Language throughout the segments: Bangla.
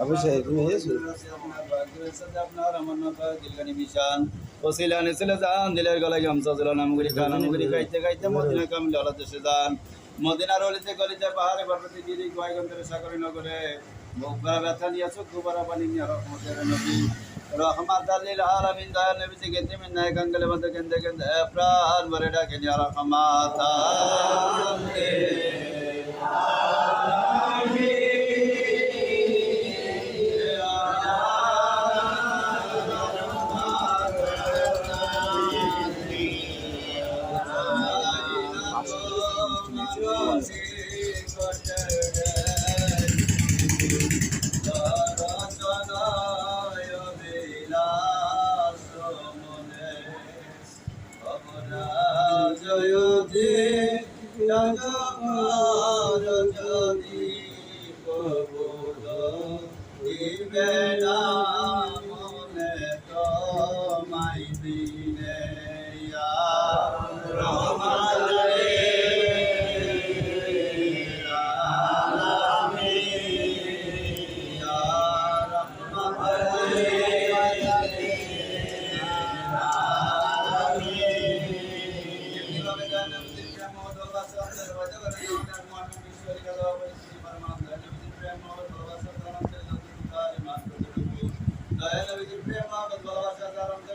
আবু সাহেব, তুমি এসেছ? আপনার ভাগ্যের সাথে আপনার আমার নাতা দিলগানি মিশান ওসিলা নেসলে যান দিলের গলায় গামছা জোলা নামগুলি কানামগুলি গাইতে গাইতে মদিনা কামিল আলা দেশে যান মদিনার অলিতে গলিতে পাহাড়ে পার্বতী গিরি গোয়াইগঞ্জের সাগরী নগরে মুখবার ব্যথা নিয়ে চোখ দুবারা পানি নিয়ে رحمت للعالمين دایا نبی سے کہتے میں نئے کنگلے بند کندے کندے اے پران بڑے ڈاکے Thank you. রহমাত আল্লিল জয়তি যদি প্রবোধ দিবে না মনে దయన విధి ప్రేమ బలవాసాధారంతో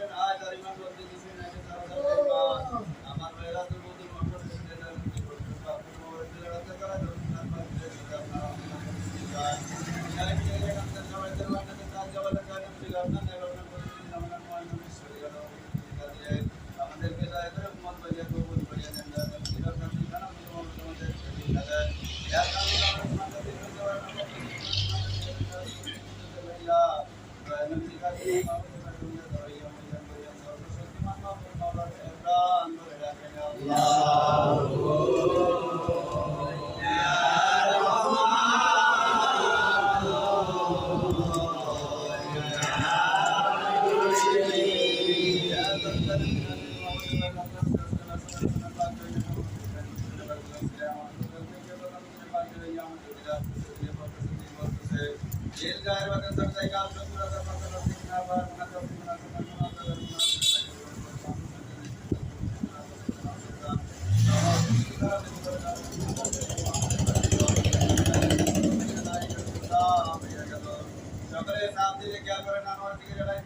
জেল গায়ের বাদে সব জায়গা ले गया नाम लड़ाई